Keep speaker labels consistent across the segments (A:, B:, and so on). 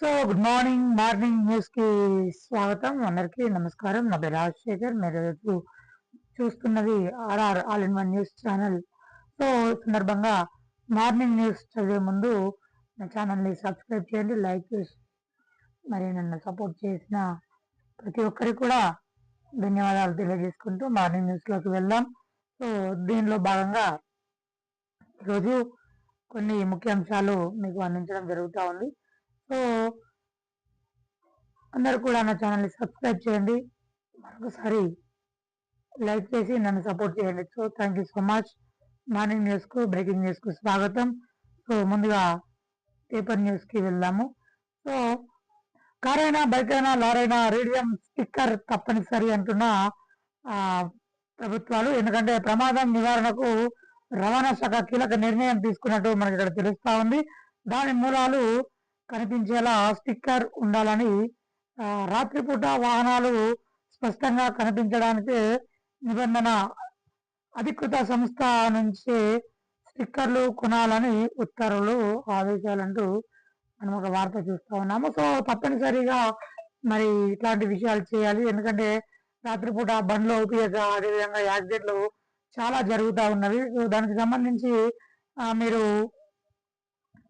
A: so good morning morning news కి స్వాగతం అందరికి నమస్కారం నా పేరు రాజశేఖర్ మీరు చూస్తున్నది RR all in one news channel so సందర్భంగా మార్నింగ్ న్యూస్ చదివే ముందు నా ఛానల్ని సబ్స్క్రైబ్ చేయండి లైక్ చేసి మరి నన్ను సపోర్ట్ చేసిన ప్రతి ఒక్కరికి కూడా ధన్యవాదాలు తెలియజేసుకుంటూ మార్నింగ్ న్యూస్లోకి వెళ్దాం సో దీనిలో భాగంగా ఈరోజు కొన్ని ముఖ్య అంశాలు మీకు అందించడం జరుగుతూ ఉంది సో అందరు కూడా నా ఛానల్ని సబ్స్క్రైబ్ చేయండి మరొకసారి లైక్ చేసి నన్ను సపోర్ట్ చేయండి so thank you so much morning న్యూస్కు బ్రేకింగ్ న్యూస్కు స్వాగతం సో ముందుగా పేపర్ న్యూస్కి వెళ్దాము సో కారైనా బైక్ అయినా లారైనా రేడియం స్టిక్కర్ తప్పనిసరి అంటున్న ప్రభుత్వాలు ఎందుకంటే ప్రమాదం నివారణకు రవాణా శాఖ కీలక నిర్ణయం తీసుకున్నట్టు మనకి ఇక్కడ తెలుస్తా ఉంది దాని మూలాలు కనిపించేలా స్టిక్కర్ ఉండాలని రాత్రిపూట వాహనాలు స్పష్టంగా కనిపించడానికి నిబంధన అధికృత సంస్థ నుంచి స్టిక్కర్లు కొనాలని ఉత్తర్వులు ఆదేశాలంటూ మనం ఒక వార్త చూస్తూ ఉన్నాము సో తప్పనిసరిగా మరి ఇట్లాంటి విషయాలు చేయాలి ఎందుకంటే రాత్రిపూట బండ్లు అవుతాయక అదేవిధంగా యాక్సిడెంట్లు చాలా జరుగుతూ ఉన్నవి దానికి సంబంధించి మీరు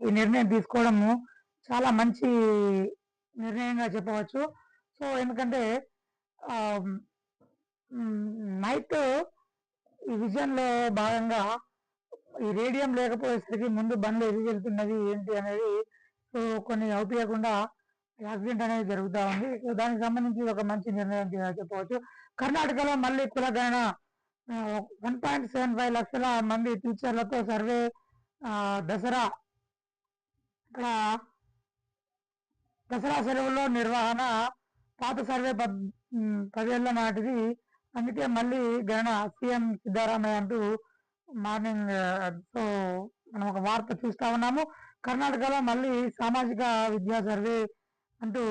A: ఈ నిర్ణయం తీసుకోవడము చాలా మంచి నిర్ణయంగా చెప్పవచ్చు సో ఎందుకంటే నైట్ ఈ విజన్లో భాగంగా ఈ రేడియం లేకపోయేసరికి ముందు బండ్లు ఎదిగి వెళ్తున్నది ఏంటి అనేది సో కొన్ని అవుపీయకుండా యాక్సిడెంట్ అనేది జరుగుతూ ఉంది సో దానికి సంబంధించి ఒక మంచి నిర్ణయం చెప్పవచ్చు కర్ణాటకలో మళ్ళీ కులగణన వన్ పాయింట్ సెవెన్ ఫైవ్ లక్షల మంది టీచర్లతో సర్వే దసరా ఇక్కడ దసరా సెలవుల్లో నిర్వహణ పాత సర్వే పదేళ్ల నాటిది అందుకే మళ్ళీ గణన సీఎం సిద్ధారామయ్య అంటూ మార్నింగ్ సో మనం ఒక వార్త చూస్తా ఉన్నాము కర్ణాటకలో మళ్ళీ సామాజిక విద్యా సర్వే అంటూ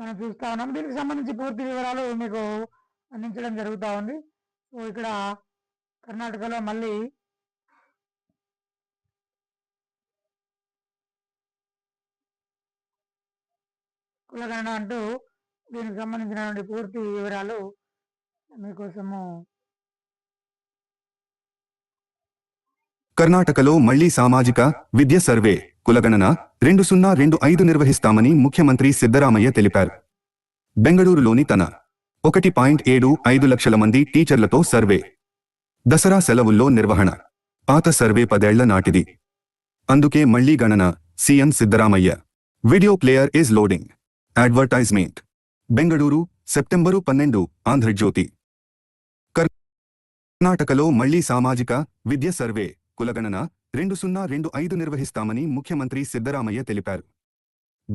A: మనం చూస్తా ఉన్నాము దీనికి సంబంధించి పూర్తి వివరాలు మీకు అందించడం జరుగుతూ ఉంది సో ఇక్కడ కర్ణాటకలో మళ్ళీ కులగణన అంటూ దీనికి సంబంధించినటువంటి పూర్తి వివరాలు మీకోసము
B: కర్ణాటకలో మళ్లీ సామాజిక విద్య సర్వే కులగణన రెండు సున్నా రెండు ఐదు నిర్వహిస్తామని ముఖ్యమంత్రి సిద్ధరామయ్య తెలిపారు బెంగళూరులోని తన ఒకటి పాయింట్ ఏడు ఐదు లక్షల మంది టీచర్లతో సర్వే దసరా సెలవుల్లో నిర్వహణ పాత సర్వే పదేళ్ల నాటిది అందుకే మళ్లీ గణన CM Siddaramaiah video player is loading advertisement Bengaluru September పన్నెండు ఆంధ్రజ్యోతి కర్ణాటకలో మళ్లీ సామాజిక విద్య సర్వే కులగణన రెండు సున్నా రెండు ఐదు నిర్వహిస్తామని ముఖ్యమంత్రి సిద్దరామయ్య తెలిపారు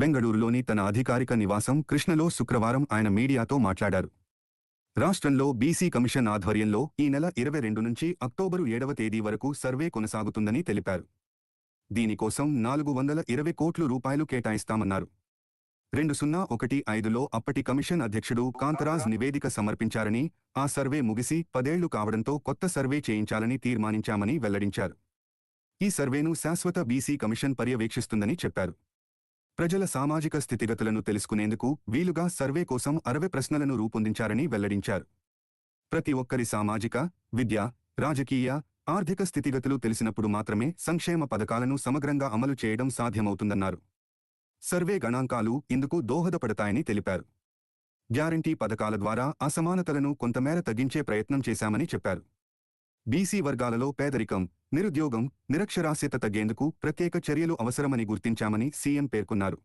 B: బెంగళూరులోని తన అధికారిక నివాసం కృష్ణలో శుక్రవారం ఆయన మీడియాతో మాట్లాడారు రాష్ట్రంలో బీసీ కమిషన్ ఆధ్వర్యంలో ఈ నెల ఇరవై రెండు నుంచి అక్టోబరు ఏడవ తేదీ వరకు సర్వే కొనసాగుతుందని తెలిపారు దీనికోసం నాలుగు వందల ఇరవై కోట్లు రూపాయలు కేటాయిస్తామన్నారు రెండు సున్నా ఒకటి ఐదులో అప్పటి కమిషన్ అధ్యక్షుడు కాంతరాజ్ నివేదిక సమర్పించారని ఆ సర్వే ముగిసి పదేళ్లు కావడంతో కొత్త సర్వే చేయించాలని తీర్మానించామని వెల్లడించారు ఈ సర్వేను శాశ్వత బీసీ కమిషన్ పర్యవేక్షిస్తుందని చెప్పారు ప్రజల సామాజిక స్థితిగతులను తెలుసుకునేందుకు వీలుగా సర్వే కోసం అరవై ప్రశ్నలను రూపొందించారని వెల్లడించారు ప్రతి ఒక్కరి సామాజిక విద్య రాజకీయ ఆర్థిక స్థితిగతులు తెలిసినప్పుడు మాత్రమే సంక్షేమ పథకాలను సమగ్రంగా అమలు చేయడం సాధ్యమవుతుందన్నారు సర్వే గణాంకాలు ఇందుకు దోహదపడతాయని తెలిపారు గ్యారంటీ పథకాల ద్వారా అసమానతలను కొంతమేర తగ్గించే ప్రయత్నం చేశామని చెప్పారు బీసీ వర్గాలలో పేదరికం నిరుద్యోగం నిరక్షరాస్యత తగ్గేందుకు ప్రత్యేక చర్యలు అవసరమని గుర్తించామని సీఎం పేర్కొన్నారు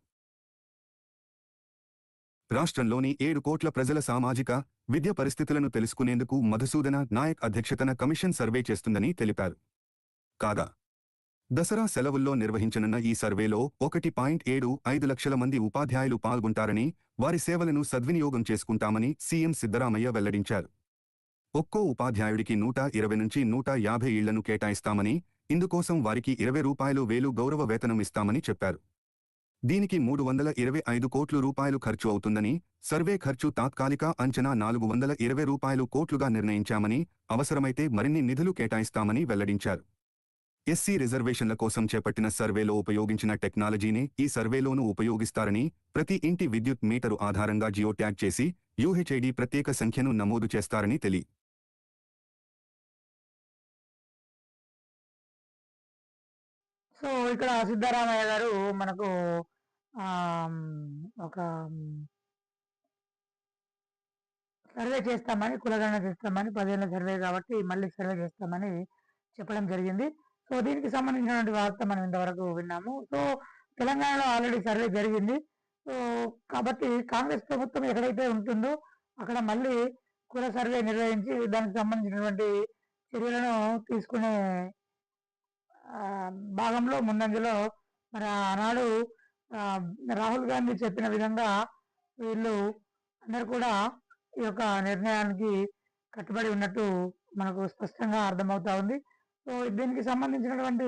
B: రాష్ట్రంలోని ఏడు కోట్ల ప్రజల సామాజిక విద్య పరిస్థితులను తెలుసుకునేందుకు మధుసూదన నాయక్ అధ్యక్షతన కమిషన్ సర్వే చేస్తుందని తెలిపారు కాగా దసరా సెలవుల్లో నిర్వహించనున్న ఈ సర్వేలో ఒకటి పాయింట్ ఏడు ఐదు లక్షల మంది ఉపాధ్యాయులు పాల్గొంటారని వారి సేవలను సద్వినియోగం చేసుకుంటామని సీఎం సిద్దరామయ్య వెల్లడించారు ఒక్కో ఉపాధ్యాయుడికి నూట ఇరవై నుంచి నూట యాభై ఇళ్లను కేటాయిస్తామని ఇందుకోసం వారికి ఇరవై రూపాయలు వేలు గౌరవ వేతనం ఇస్తామని చెప్పారు దీనికి మూడు వందల ఇరవై ఐదు కోట్లు రూపాయలు ఖర్చు అవుతుందని సర్వే ఖర్చు తాత్కాలిక అంచనా నాలుగు వందల ఇరవై రూపాయలు కోట్లుగా నిర్ణయించామని అవసరమైతే మరిన్ని నిధులు కేటాయిస్తామని వెల్లడించారు ఎస్సీ రిజర్వేషన్ల కోసం చేపట్టిన సర్వేలో ఉపయోగించిన టెక్నాలజీనే ఈ సర్వేలోనూ ఉపయోగిస్తారని ప్రతి ఇంటి విద్యుత్ మీటరు ఆధారంగా జియో చేసి యూహెచ్ఐడి ప్రత్యేక సంఖ్యను నమోదు చేస్తారని తెలి
A: సో ఇక్కడ సిద్ధరామయ్య గారు మనకు ఒక సర్వే చేస్తామని కులగణ చేస్తామని పదేళ్ళ సర్వే కాబట్టి మళ్ళీ సర్వే చేస్తామని చెప్పడం జరిగింది సో దీనికి సంబంధించినటువంటి వార్త మనం ఇంతవరకు విన్నాము సో తెలంగాణలో ఆల్రెడీ సర్వే జరిగింది సో కాబట్టి కాంగ్రెస్ ప్రభుత్వం ఎక్కడైతే ఉంటుందో అక్కడ మళ్ళీ కుల సర్వే నిర్వహించి దానికి సంబంధించినటువంటి చర్యలను తీసుకునే భాగంలో ముందంజలో మరి ఆనాడు రాహుల్ గాంధీ చెప్పిన విధంగా వీళ్ళు అందరు కూడా ఈ యొక్క నిర్ణయానికి కట్టుబడి ఉన్నట్టు మనకు స్పష్టంగా అర్థమవుతా ఉంది సో దీనికి సంబంధించినటువంటి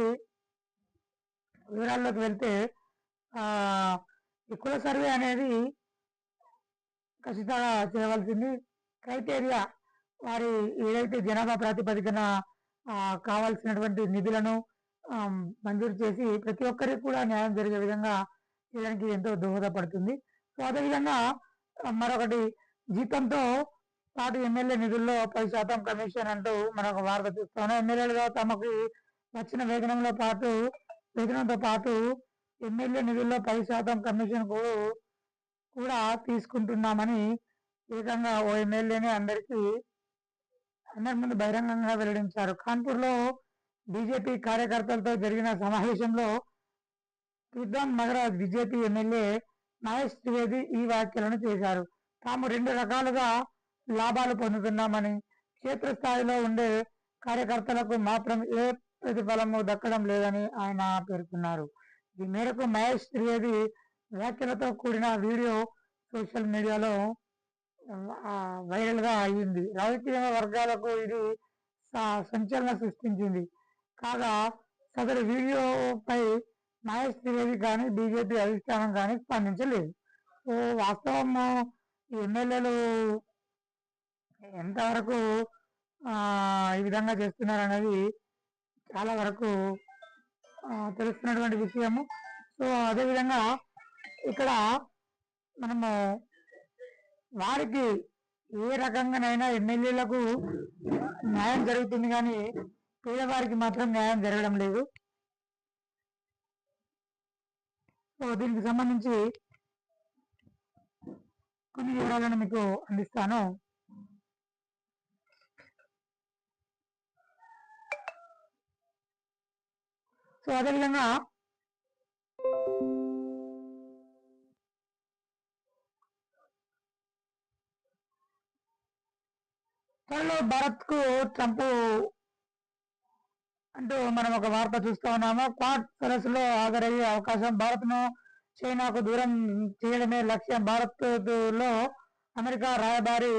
A: వివరాల్లోకి వెళ్తే ఈ కుల సర్వే అనేది ఖచ్చితంగా చేయవలసింది క్రైటీరియా వారి ఏదైతే జనాభా ప్రాతిపదికన కావాల్సినటువంటి నిధులను మంజూరు చేసి ప్రతి ఒక్కరికి కూడా న్యాయం జరిగే విధంగా చేయడానికి ఎంతో దోహదపడుతుంది సో అదేవిధంగా మరొకటి జీతంతో పాటు ఎమ్మెల్యే నిధుల్లో పది శాతం కమిషన్ అంటూ మనకు వార్త చూస్తాను ఎమ్మెల్యేలుగా తమకు వచ్చిన వేతనంలో పాటు వేతనంతో పాటు ఎమ్మెల్యే నిధుల్లో పది శాతం కమిషన్ కూడా తీసుకుంటున్నామని ఏకంగా ఓ ఎమ్మెల్యేని అందరికీ అందరి ముందు బహిరంగంగా వెల్లడించారు కాన్పూర్లో బీజేపీ కార్యకర్తలతో జరిగిన సమావేశంలో ప్రీతం నగర బీజేపీ ఎమ్మెల్యే మహేష్ త్రివేది ఈ వ్యాఖ్యలను చేశారు తాము రెండు రకాలుగా లాభాలు పొందుతున్నామని క్షేత్రస్థాయిలో ఉండే కార్యకర్తలకు మాత్రం ఏ ప్రతిఫలము దక్కడం లేదని ఆయన పేర్కొన్నారు ఈ మేరకు మహేష్ త్రివేది వ్యాఖ్యలతో కూడిన వీడియో సోషల్ మీడియాలో వైరల్ గా అయ్యింది రాజకీయ వర్గాలకు ఇది సంచలన సృష్టించింది కాగా సదరు వీడియోపై మహేష్ త్రివేది కానీ బీజేపీ అధిష్టానం కానీ స్పందించలేదు సో వాస్తవము ఎమ్మెల్యేలు ఎంతవరకు ఈ విధంగా చేస్తున్నారు అనేది చాలా వరకు తెలుస్తున్నటువంటి విషయము సో అదేవిధంగా ఇక్కడ మనము వారికి ఏ రకంగానైనా ఎమ్మెల్యేలకు న్యాయం జరుగుతుంది కానీ పేదవారికి మాత్రం న్యాయం జరగడం లేదు సో దీనికి సంబంధించి కొన్ని వివరాలను మీకు అందిస్తాను సో అదేవిధంగా త్వరలో భారత్ కు ట్రంప్ అంటూ మనం ఒక వార్త చూస్తూ ఉన్నాము క్వాడ్ సరస్సులో హాజరయ్యే అవకాశం భారత్ ను చైనాకు దూరం చేయడమే లక్ష్యం భారత్ లో అమెరికా రాయబారి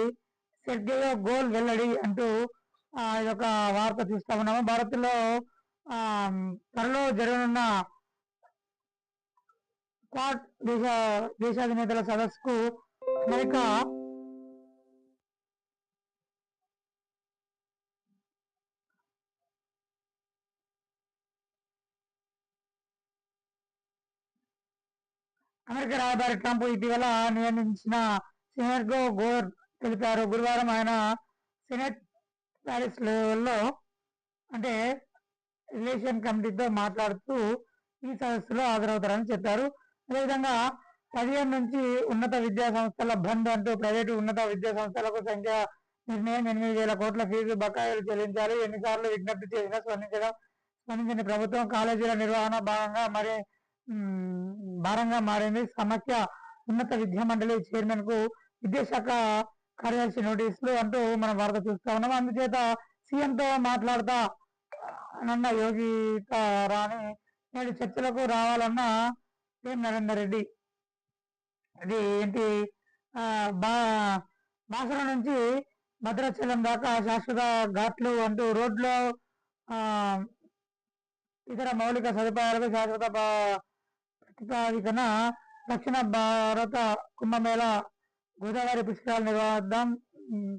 A: సెర్గేయో గోల్ వెల్లడి అంటూ ఆ యొక్క వార్త చూస్తా ఉన్నాము భారత్ లో త్వరలో జరగనున్న క్వాట్ దేశ దేశాధినేతల సదస్సుకు అమెరికా అమెరికా రాయబారి ట్రంప్ ఇటీవల నియమించిన సినర్గో గోర్ తెలిపారు గురువారం ఆయన సెనెట్ ప్యాలెస్ లో అంటే రిలేషన్ కమిటీతో మాట్లాడుతూ ఈ సదస్సులో హాజరవుతారని చెప్పారు అదేవిధంగా పదిహేను నుంచి ఉన్నత విద్యా సంస్థల బంద్ అంటూ ప్రైవేటు ఉన్నత విద్యా సంస్థలకు సంఖ్య నిర్ణయం ఎనిమిది వేల కోట్ల ఫీజు బకాయిలు చెల్లించాలి ఎన్నిసార్లు విజ్ఞప్తి చేసినా స్పందించడం స్పందించిన ప్రభుత్వం కాలేజీల నిర్వహణ భాగంగా మరి భారంగా మారింది సమస్య ఉన్నత విద్యా మండలి చైర్మన్ కు విద్యాశాఖ కార్యదర్శి నోటీసులు అంటూ మనం వార్త చూస్తా ఉన్నాం అందుచేత సీఎంతో మాట్లాడతా అనన్న యోగి రాని నేడు చర్చలకు రావాలన్న ఏం నరేందర్ రెడ్డి అది ఏంటి బాసర నుంచి భద్రాచలం దాకా శాశ్వత ఘాట్లు అంటూ రోడ్లు ఇతర మౌలిక సదుపాయాలకు శాశ్వత ప్రతిపాదికన దక్షిణ భారత కుంభమేళ గోదావరి పుష్కరాలు నిర్వహిద్దాం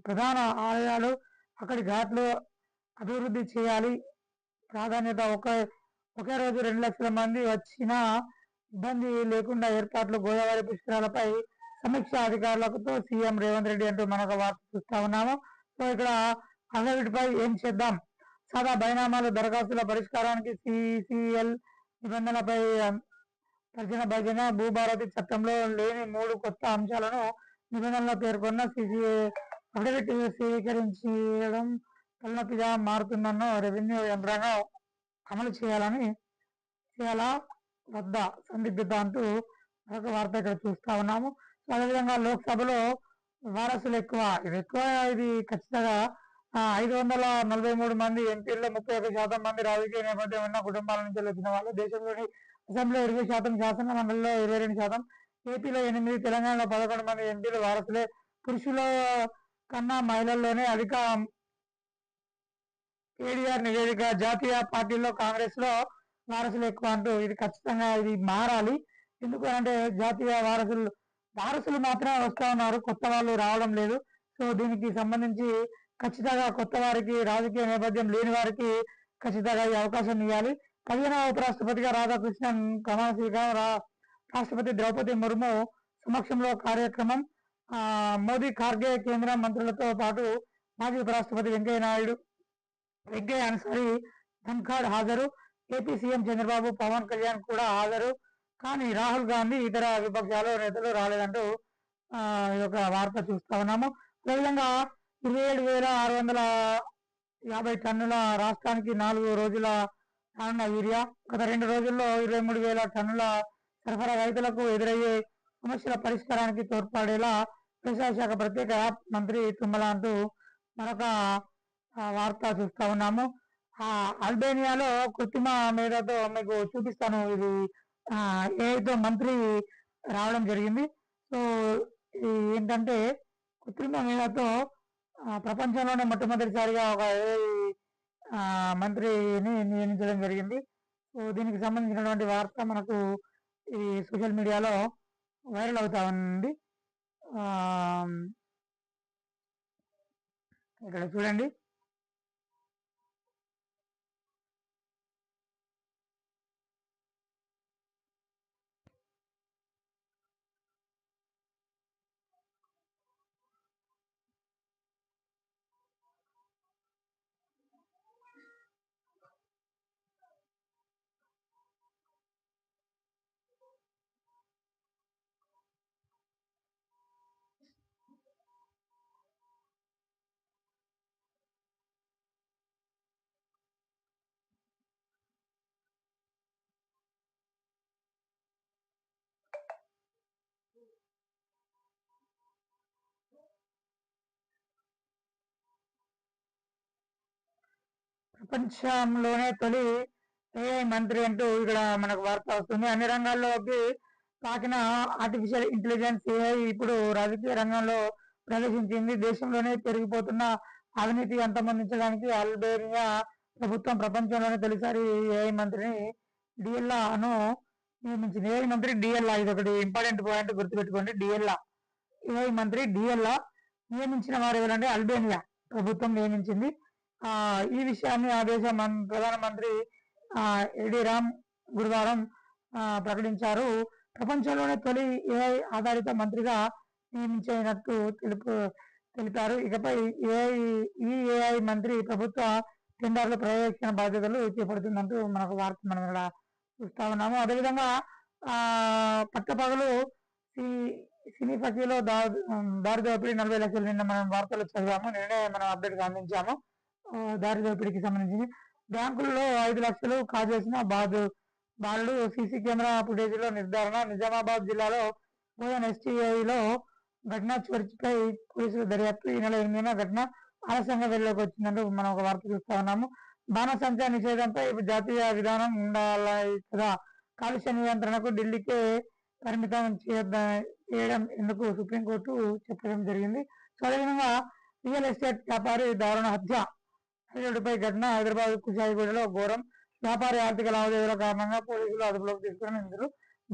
A: ప్రధాన ఆలయాలు అక్కడి ఘాట్లు అభివృద్ధి చేయాలి ప్రాధాన్యత ఒక ఒకే రోజు రెండు లక్షల మంది వచ్చినా ఇబ్బంది లేకుండా ఏర్పాట్లు గోదావరి పుష్కరాలపై సమీక్ష అధికారులతో సీఎం రేవంత్ రెడ్డి అంటూ మనకు వార్త చూస్తా ఉన్నాము సో ఇక్కడ అసలుపై ఏం చేద్దాం సాదా బైనామాలు దరఖాస్తుల పరిష్కారానికి సిసిఎల్ నిబంధనలపై తర్జన భజన భూభారతి చట్టంలో లేని మూడు కొత్త అంశాలను నిబంధనలో పేర్కొన్న సిసి అఫిడవిట్ స్వీకరించడం తలనొప్పిగా మారుతుందన్న రెవెన్యూ యంత్రాంగం అమలు చేయాలని చేయాలా వద్ద సందిగ్ధత అంటూ మరొక వార్త ఇక్కడ చూస్తా ఉన్నాము సో అదేవిధంగా లోక్సభలో వారసులు ఎక్కువ ఇది ఎక్కువ ఇది ఖచ్చితంగా ఐదు వందల నలభై మూడు మంది ఎంపీల్లో ముప్పై ఒక శాతం మంది రాజకీయ నేపథ్యం ఉన్న కుటుంబాల నుంచి వచ్చిన వాళ్ళు దేశంలోని అసెంబ్లీలో ఇరవై శాతం శాసన మండలిలో ఇరవై రెండు శాతం ఏపీలో ఎనిమిది తెలంగాణలో పదకొండు మంది ఎంపీలు వారసులే పురుషుల కన్నా మహిళల్లోనే అధిక కేడీఆర్ నివేదిక జాతీయ పార్టీలో కాంగ్రెస్ లో వారసులు ఎక్కువ అంటూ ఇది ఖచ్చితంగా ఇది మారాలి ఎందుకంటే జాతీయ వారసులు వారసులు మాత్రమే వస్తా ఉన్నారు కొత్త వాళ్ళు రావడం లేదు సో దీనికి సంబంధించి ఖచ్చితంగా కొత్త వారికి రాజకీయ నేపథ్యం లేని వారికి ఖచ్చితంగా ఈ అవకాశం ఇవ్వాలి పదిహేనవ ఉపరాష్ట్రపతిగా రాధాకృష్ణన్ ప్రమాణ స్వీకారం రాష్ట్రపతి ద్రౌపది ముర్ము సమక్షంలో కార్యక్రమం మోదీ ఖార్గే కేంద్ర మంత్రులతో పాటు మాజీ ఉపరాష్ట్రపతి వెంకయ్య నాయుడు వెంకయ్య అనుసరి ధన్ఖాడ్ హాజరు ఏపీ సీఎం చంద్రబాబు పవన్ కళ్యాణ్ కూడా హాజరు కానీ రాహుల్ గాంధీ ఇతర విపక్షాలు నేతలు రాలేదంటూ ఈ యొక్క వార్త చూస్తా ఉన్నాము అదేవిధంగా ఇరవై ఏడు వేల ఆరు వందల యాభై టన్నుల రాష్ట్రానికి నాలుగు రోజుల రానున్న యూరియా గత రెండు రోజుల్లో ఇరవై మూడు వేల టన్నుల సరఫరా రైతులకు ఎదురయ్యే సమస్యల పరిష్కారానికి తోడ్పడేలా వ్యవసాయ శాఖ ప్రత్యేక మంత్రి తుమ్మలాంటూ మరొక వార్త చూస్తా ఉన్నాము ఆ అల్బేనియాలో కృత్రిమ మేధతో మీకు చూపిస్తాను ఇది ఏదో మంత్రి రావడం జరిగింది సో ఏంటంటే కృత్రిమ మేధతో ప్రపంచంలోనే మొట్టమొదటిసారిగా ఒక మంత్రిని నియమించడం జరిగింది సో దీనికి సంబంధించినటువంటి వార్త మనకు ఈ సోషల్ మీడియాలో వైరల్ అవుతా ఉంది ఇక్కడ చూడండి ప్రపంచంలోనే తొలి ఏఐ మంత్రి అంటూ ఇక్కడ మనకు వార్త వస్తుంది అన్ని రంగాల్లోకి తాకిన ఆర్టిఫిషియల్ ఇంటెలిజెన్స్ ఏఐ ఇప్పుడు రాజకీయ రంగంలో ప్రవేశించింది దేశంలోనే పెరిగిపోతున్న అవినీతి అంతమందించడానికి అల్బేరియా ప్రభుత్వం ప్రపంచంలోనే తొలిసారి ఏఐ మంత్రిని డిఎల్ఆను నియమించింది ఏఐ మంత్రి డిఎల్ఆ ఇది ఒకటి ఇంపార్టెంట్ పాయింట్ గుర్తుపెట్టుకోండి డిఎల్ఆ ఏఐ మంత్రి డిఎల్ఆ నియమించిన వారు ఎవరంటే అల్బేనియా ప్రభుత్వం నియమించింది ఈ విషయాన్ని ఆ దేశ ప్రధానమంత్రి ఎడిరామ్ గురువారం ప్రకటించారు ప్రపంచంలోనే తొలి ఏఐ ఆధారిత మంత్రిగా నియమించినట్టు తెలుపు తెలిపారు ఇకపై ఏఐ ఈ ఏఐ మంత్రి ప్రభుత్వ టెండర్ల ప్రవేశించిన బాధ్యతలు చేపడుతుందంటూ మనకు వార్త మనం ఇక్కడ చూస్తా ఉన్నాము అదేవిధంగా పట్టపగలు సినీ ఫకీలో దారి దోపిడి నలభై లక్షలు నిన్న మనం వార్తలు చదివాము నిన్నే మనం అప్డేట్ అందించాము దారిదోపిడికి సంబంధించింది సంబంధించి బ్యాంకుల్లో ఐదు లక్షలు కాజేసిన బాద్ బాలుడు సీసీ కెమెరా ఫుటేజీలో నిర్ధారణ నిజామాబాద్ జిల్లాలో ఓఎన్ ఎస్టీఐలో ఘటన చోర్చిపై పోలీసులు దర్యాప్తు ఈ నెల ఎనిమిదిన ఘటన ఆలస్యంగా వెళ్ళలోకి వచ్చిందని మనం ఒక వార్త చూస్తా ఉన్నాము సంచార నిషేధంపై జాతీయ విధానం ఉండాలి కదా కాలుష్య నియంత్రణకు ఢిల్లీకే పరిమితం చేయడం ఎందుకు సుప్రీంకోర్టు చెప్పడం జరిగింది సో అదేవిధంగా రియల్ ఎస్టేట్ వ్యాపారి దారుణ హత్య ఇటుపై ఘటన హైదరాబాద్ కుషాయిగూడలో ఘోరం వ్యాపార ఆర్థిక లావాదేవీల కారణంగా పోలీసులు అదుపులోకి తీసుకుని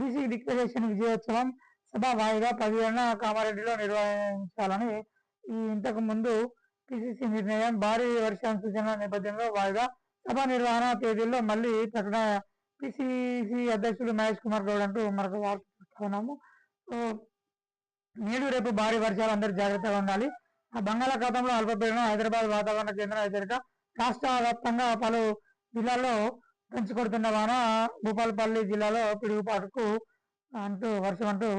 A: బీసీ డిక్లరేషన్ విజయోత్సవం సభ వాయిదా పదిహేడున కామారెడ్డిలో నిర్వహించాలని ఈ ఇంతకు ముందు పిసిసి నిర్ణయం భారీ వర్షాల సూచన నేపథ్యంలో వాయిదా సభ నిర్వహణ తేదీల్లో మళ్ళీ ప్రకటన పిసిసి అధ్యక్షుడు మహేష్ కుమార్ గౌడ్ అంటూ మరొక వార్త చూస్తున్నాము నేడు రేపు భారీ వర్షాలు అందరూ జాగ్రత్తగా ఉండాలి ఆ బంగాళాఖాతంలో అల్పపీడనం హైదరాబాద్ వాతావరణ కేంద్రం హెచ్చరిక రాష్ట్ర వ్యాప్తంగా పలు జిల్లాల్లో పెంచుకొడుతున్న వాన భూపాలపల్లి జిల్లాలో పిడుగుపాటుకు అంటూ వర్షం అంటూ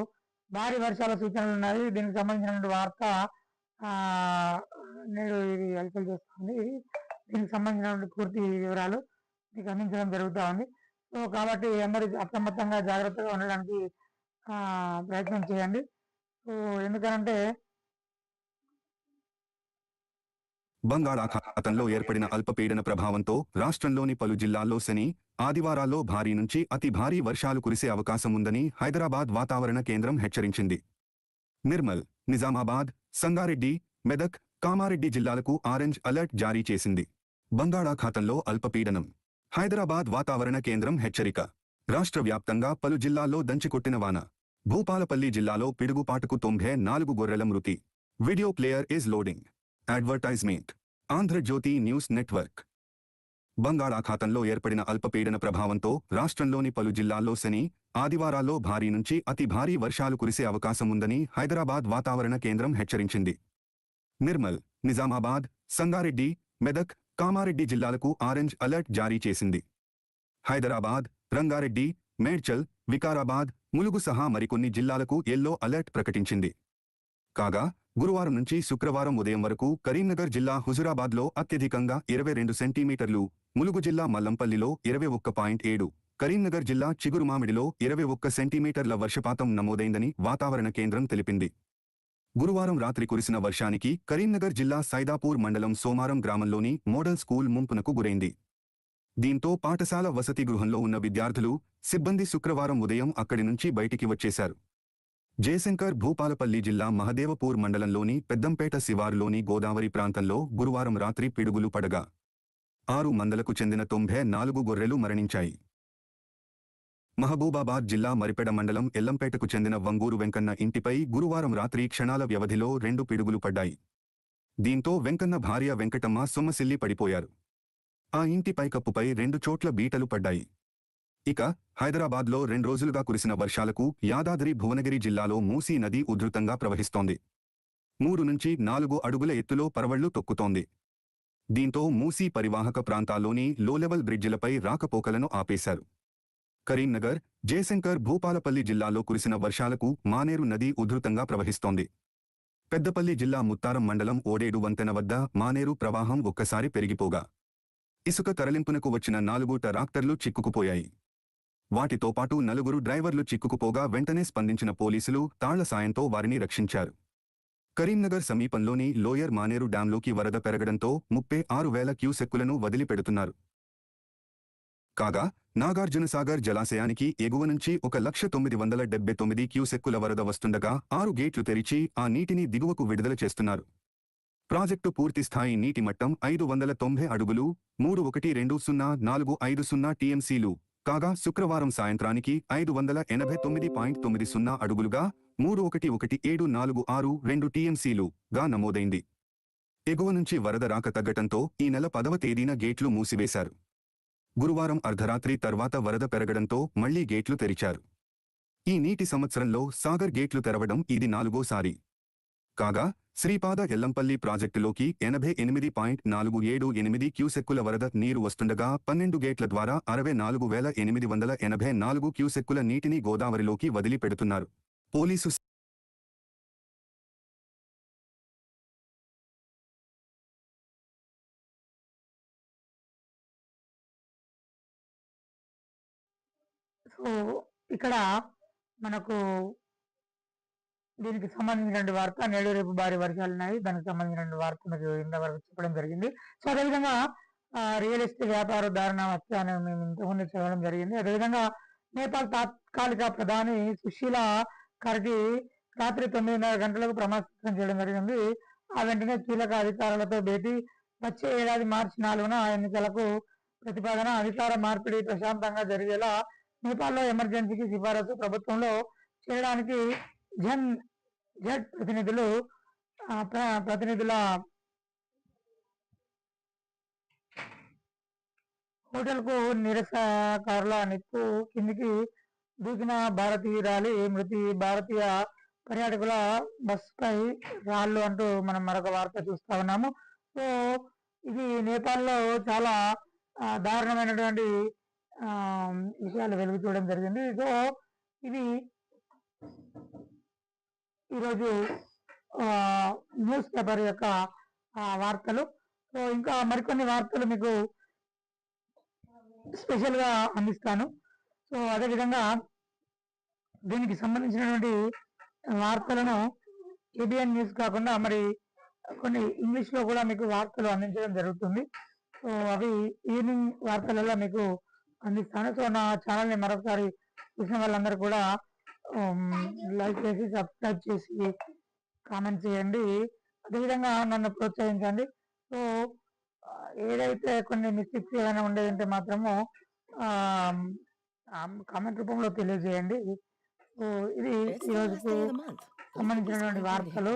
A: భారీ వర్షాల సూచనలు ఉన్నాయి దీనికి సంబంధించిన వార్త నేడు ఇది హెల్ప్ఫుల్ చేస్తుంది దీనికి సంబంధించిన పూర్తి వివరాలు మీకు అందించడం జరుగుతూ ఉంది సో కాబట్టి అందరూ అప్రమత్తంగా జాగ్రత్తగా ఉండడానికి ప్రయత్నం చేయండి సో ఎందుకనంటే
B: బంగాళాఖాతంలో ఏర్పడిన అల్పపీడన ప్రభావంతో రాష్ట్రంలోని పలు జిల్లాల్లో శని ఆదివారాల్లో భారీ నుంచి అతి భారీ వర్షాలు కురిసే అవకాశం ఉందని హైదరాబాద్ వాతావరణ కేంద్రం హెచ్చరించింది నిర్మల్ నిజామాబాద్ సంగారెడ్డి మెదక్ కామారెడ్డి జిల్లాలకు ఆరెంజ్ అలర్ట్ జారీ చేసింది బంగాళాఖాతంలో అల్పపీడనం హైదరాబాద్ వాతావరణ కేంద్రం హెచ్చరిక రాష్ట్ర వ్యాప్తంగా పలు జిల్లాల్లో దంచికొట్టిన వాన భూపాలపల్లి జిల్లాలో పిడుగుపాటుకు తొంభై నాలుగు గొర్రెల మృతి video player is loading advertisement Andhrajyothi news network బంగాళాఖాతంలో ఏర్పడిన అల్పపీడన ప్రభావంతో రాష్ట్రంలోని పలు జిల్లాల్లో శని ఆదివారాల్లో భారీ నుంచి అతి భారీ వర్షాలు కురిసే అవకాశం ఉందని హైదరాబాద్ వాతావరణ కేంద్రం హెచ్చరించింది నిర్మల్ నిజామాబాద్ సంగారెడ్డి మెదక్ కామారెడ్డి జిల్లాలకు ఆరెంజ్ అలర్ట్ జారీ చేసింది హైదరాబాద్ రంగారెడ్డి మేడ్చల్ వికారాబాద్ ములుగు సహా మరికొన్ని జిల్లాలకు ఎల్లో అలర్ట్ ప్రకటించింది కాగా గురువారం నుంచి శుక్రవారం ఉదయం వరకు కరీంనగర్ జిల్లా హుజురాబాద్లో అత్యధికంగా ఇరవై రెండు సెంటీమీటర్లు ములుగు జిల్లా మల్లంపల్లిలో ఇరవై ఒక్క పాయింట్ ఏడు కరీంనగర్ జిల్లా చిగురుమామిడిలో ఇరవై ఒక్క సెంటీమీటర్ల వర్షపాతం నమోదైందని వాతావరణ కేంద్రం తెలిపింది గురువారం రాత్రి కురిసిన వర్షానికి కరీంనగర్ జిల్లా సైదాపూర్ మండలం సోమారం గ్రామంలోని మోడల్ స్కూల్ ముంపునకు గురైంది దీంతో పాఠశాల వసతి గృహంలో ఉన్న విద్యార్థులు సిబ్బంది శుక్రవారం ఉదయం అక్కడి నుంచి బయటికి వచ్చేశారు జయశంకర్ భూపాలపల్లి జిల్లా మహదేవపూర్ మండలంలోని పెద్దంపేట శివారులోని గోదావరి ప్రాంతంలో గురువారం రాత్రి పిడుగులు పడగా ఆరు మందలకు చెందిన తొంభై నాలుగు గొర్రెలు మరణించాయి మహబూబాబాద్ జిల్లా మరిపెడ మండలం ఎల్లంపేటకు చెందిన వంగూరు వెంకన్న ఇంటిపై గురువారం రాత్రి క్షణాల వ్యవధిలో రెండు పిడుగులు పడ్డాయి దీంతో వెంకన్న భార్య వెంకటమ్మ సొమ్మసిల్లి పడిపోయారు ఆ ఇంటి పైకప్పుపై రెండు చోట్ల బీటలు పడ్డాయి ఇక హైదరాబాద్లో రెండు రోజులుగా కురిసిన వర్షాలకు యాదాద్రి భువనగిరి జిల్లాలో మూసీ నది ఉధృతంగా ప్రవహిస్తోంది మూడు నుంచి నాలుగు అడుగుల ఎత్తులో పరవళ్లు తొక్కుతోంది దీంతో మూసీ పరివాహక ప్రాంతాల్లోని లోలెవల్ బ్రిడ్జిలపై రాకపోకలను ఆపేశారు కరీంనగర్ జయశంకర్ భూపాలపల్లి జిల్లాలో కురిసిన వర్షాలకు మానేరు నది ఉధృతంగా ప్రవహిస్తోంది పెద్దపల్లి జిల్లా ముత్తారం మండలం ఓడేడు వంతెన వద్ద మానేరు ప్రవాహం ఒక్కసారి పెరిగిపోగా ఇసుక తరలింపునకు వచ్చిన నాలుగు రాక్టర్లు చిక్కుకుపోయాయి వాటితో పాటు నలుగురు డ్రైవర్లు చిక్కుకుపోగా వెంటనే స్పందించిన పోలీసులు తాళ్ల సాయంతో వారిని రక్షించారు కరీంనగర్ సమీపంలోని లోయర్ మానేరు డ్యాంలోకి వరద పెరగడంతో ముప్పై ఆరు వేల క్యూసెక్కులను వదిలిపెడుతున్నారు కాగా నాగార్జునసాగర్ జలాశయానికి ఎగువ నుంచి ఒక లక్ష తొమ్మిది వందల డెబ్బై తొమ్మిది క్యూసెక్కుల వరద వస్తుండగా ఆరు గేట్లు తెరిచి ఆ నీటిని దిగువకు విడుదల చేస్తున్నారు ప్రాజెక్టు పూర్తిస్థాయి నీటి మట్టం ఐదు వందల తొంభై అడుగులు మూడు ఒకటి రెండు సున్నా నాలుగు ఐదు సున్నా టీఎంసీలు కాగా శుక్రవారం సాయంత్రానికి ఐదు వందల ఎనభై తొమ్మిది పాయింట్ తొమ్మిది సున్నా అడుగులుగా మూడు ఒకటి ఒకటి ఏడు నాలుగు ఆరు రెండు టీఎంసీలు గా నమోదైంది ఎగువ నుంచి వరద రాక తగ్గటంతో ఈ నెల పదవ తేదీన గేట్లు మూసివేశారు గురువారం అర్ధరాత్రి తర్వాత వరద పెరగడంతో మళ్లీ గేట్లు తెరిచారు ఈ నీటి సంవత్సరంలో సాగర్ గేట్లు తెరవడం ఇది నాలుగోసారి కాగా శ్రీపాద ఎల్లంపల్లి ప్రాజెక్టులోకి ఎనభై ఎనిమిది పాయింట్ నాలుగు ఏడు ఎనిమిది క్యూసెక్కుల వరద నీరు వస్తుండగా పన్నెండు గేట్ల ద్వారా అరవై నాలుగు వేల ఎనిమిది వందల ఎనభై నాలుగు క్యూసెక్కుల నీటిని గోదావరిలోకి వదిలిపెడుతున్నారు పోలీసు
A: ఇక్కడ మనకు దీనికి సంబంధించిన వార్త నేడు రేపు భారీ వర్షాలు ఉన్నాయి దానికి సంబంధించిన వార్త మీకు ఇంతవరకు చెప్పడం జరిగింది సో అదేవిధంగా రియల్ ఎస్టేట్ దారుణ హత్య అని మేము ఇంతకుముందు చెప్పడం జరిగింది అదేవిధంగా నేపాల్ తాత్కాలిక ప్రధాని సుశీల ఖర్గి రాత్రి తొమ్మిదిన్నర గంటలకు ప్రమాణం చేయడం జరిగింది ఆ వెంటనే కీలక అధికారులతో భేటీ వచ్చే ఏడాది మార్చి నాలుగున ఎన్నికలకు ప్రతిపాదన అధికార మార్పిడి ప్రశాంతంగా జరిగేలా నేపాల్లో ఎమర్జెన్సీకి సిఫారసు ప్రభుత్వంలో చేయడానికి ఎన్ జెడ్ ప్రతినిధులు ప్రతినిధుల హోటల్కు నిరసనకారుల నిప్పు కిందికి దూకిన రాలి మృతి భారతీయ పర్యాటకుల బస్సుపై రాళ్ళు అంటూ మనం మరొక వార్త చూస్తా ఉన్నాము సో ఇది నేపాల్లో చాలా దారుణమైనటువంటి విషయాలు వెలుగు చూడడం జరిగింది సో ఇది ఈరోజు న్యూస్ పేపర్ యొక్క వార్తలు సో ఇంకా మరికొన్ని వార్తలు మీకు స్పెషల్గా అందిస్తాను సో అదేవిధంగా దీనికి సంబంధించినటువంటి వార్తలను ఏబిఎన్ న్యూస్ కాకుండా మరి కొన్ని ఇంగ్లీష్లో కూడా మీకు వార్తలు అందించడం జరుగుతుంది సో అవి ఈవినింగ్ వార్తలలో మీకు అందిస్తాను సో నా ఛానల్ని మరొకసారి చూసిన వాళ్ళందరూ కూడా లైక్ um, చేసి సబ్స్క్రైబ్ చేసి కామెంట్ చేయండి అదేవిధంగా నన్ను ప్రోత్సహించండి సో ఏదైతే కొన్ని మిస్టేక్స్ ఏమైనా ఉండేదంటే మాత్రము కామెంట్ um, um, రూపంలో తెలియజేయండి సో ఇది ఈరోజుకు సంబంధించినటువంటి వార్తలు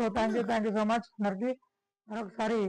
A: so thank you thank you so much అందరికి మరొకసారి